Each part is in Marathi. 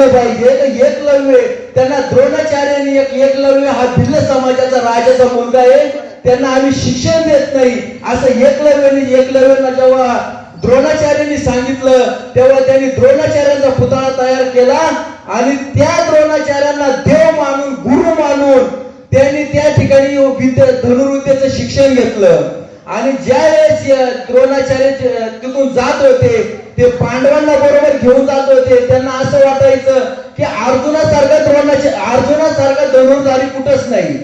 बघून पाहिजे तर एकलव्य त्यांना द्रोणाचार्यांनी एक एकलव्य हा भिल्ल समाजाचा राजाचा मुलगा आहे. त्यांना आम्ही शिक्षण देत नाही. असं एकलव्याने एकलव्यांना जेव्हा द्रोणाचार्यांनी सांगितलं तेव्हा त्यांनी द्रोणाचार्यांचा पुतळा तयार केला आणि त्या द्रोणाचार्यांना देव मानून गुरु मानून त्यांनी त्या ठिकाणी विद्या धनुर्विद्येचं शिक्षण घेतलं. आणि ज्या वेळेस द्रोणाचार्य तिथून जात होते ते पांडवांना बरोबर घेऊन जात होते. अर्जुनासारखा कुठंच नाही.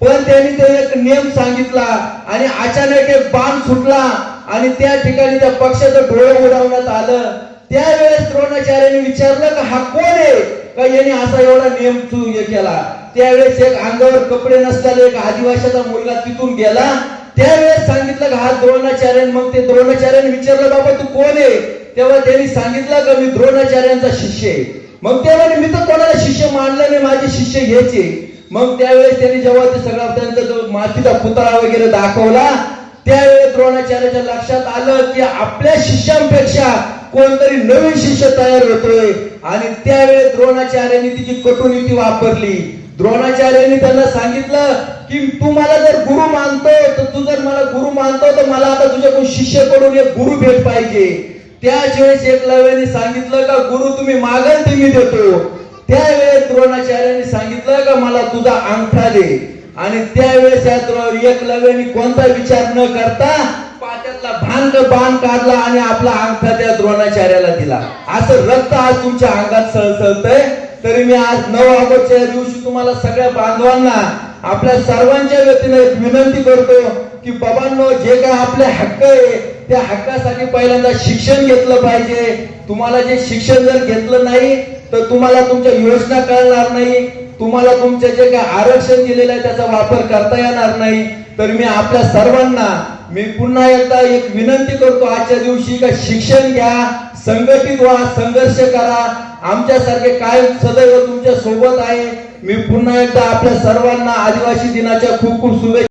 पण त्यांनी तो एक नियम सांगितला आणि अचानक एक बाण सुटला आणि त्या ठिकाणी त्या पक्षाचं डोळं उडवण्यात आलं. त्यावेळेस द्रोणाचार्याने विचारलं का हा कोण आहे? का याने असा एवढा नियम केला? त्यावेळेस एक अंगावर कपडे नसलेला एक आदिवासाचा मुलगा तिथून गेला. त्यावेळेस सांगितलं का हा द्रोणाचार्य मग ते द्रोणाचार्याने विचारलं बाबा तू कोण आहे? तेव्हा त्यांनी सांगितलं का मी द्रोणाचार्यांचा शिष्य आहे. मग तेव्हा मी तर कोणाला मांडल्याने माझे शिष्य घ्यायचे. मग त्यावेळेस त्यांनी जेव्हा ते सगळा त्यांचा जो मातीचा पुतळा वगैरे दाखवला त्यावेळेस द्रोणाचार्याच्या लक्षात आलं की आपल्या शिष्यांपेक्षा कोणतरी नवीन शिष्य तयार होतोय. आणि त्यावेळेस द्रोणाचार्यांनी तिची कटुनीती वापरली. द्रोणाचार्यांनी त्यांना सांगितलं की तू मला जर गुरु मानतो तर तू जर मला गुरु मानतो तर मला आता तुझ्याकडून शिष्य शिष्यकडून एक गुरु भेट पाहिजे. त्याच वेळेस एकलव्याने सांगितलं का गुरु तुम्ही मागल ते मी देतो. त्यावेळेस द्रोणाचार्यांनी सांगितलं का मला तुझा अंगठा दे. आणि त्यावेळेस या एकलव्याने कोणता विचार न करता पात्यातला भांग बाण काढला आणि आपला अंगठा त्या द्रोणाचार्याला दिला. असं रक्त आज तुमच्या अंगात सळसळतंय. तरी मी आज नऊ ऑगस्टच्या दिवशी तुम्हाला सगळ्या बांधवांना आपल्या सर्वांच्या व्यक्तीने एक विनंती करतो की बाबांनो जे काय आपले हक्क आहे त्या हक्कासाठी पहिल्यांदा शिक्षण घेतलं पाहिजे. तुम्हाला जे शिक्षण जर घेतलं नाही तर तुम्हाला तुमच्या योजना कळणार नाही. तुम्हाला तुमचे जे काय आरक्षण दिलेलं आहे त्याचा वापर करता येणार नाही. तर मी आपल्या सर्वांना मी पुन्हा एकदा एक विनंती करतो आजच्या दिवशी का शिक्षण घ्या संघटित व्हा संघर्ष करा. आमच्यासारखे काय सदैव तुमच्यासोबत आहे. मी पुन्हा एकदा आपल्या सर्वांना आदिवासी दिनाच्या खूप खूप शुभेच्छा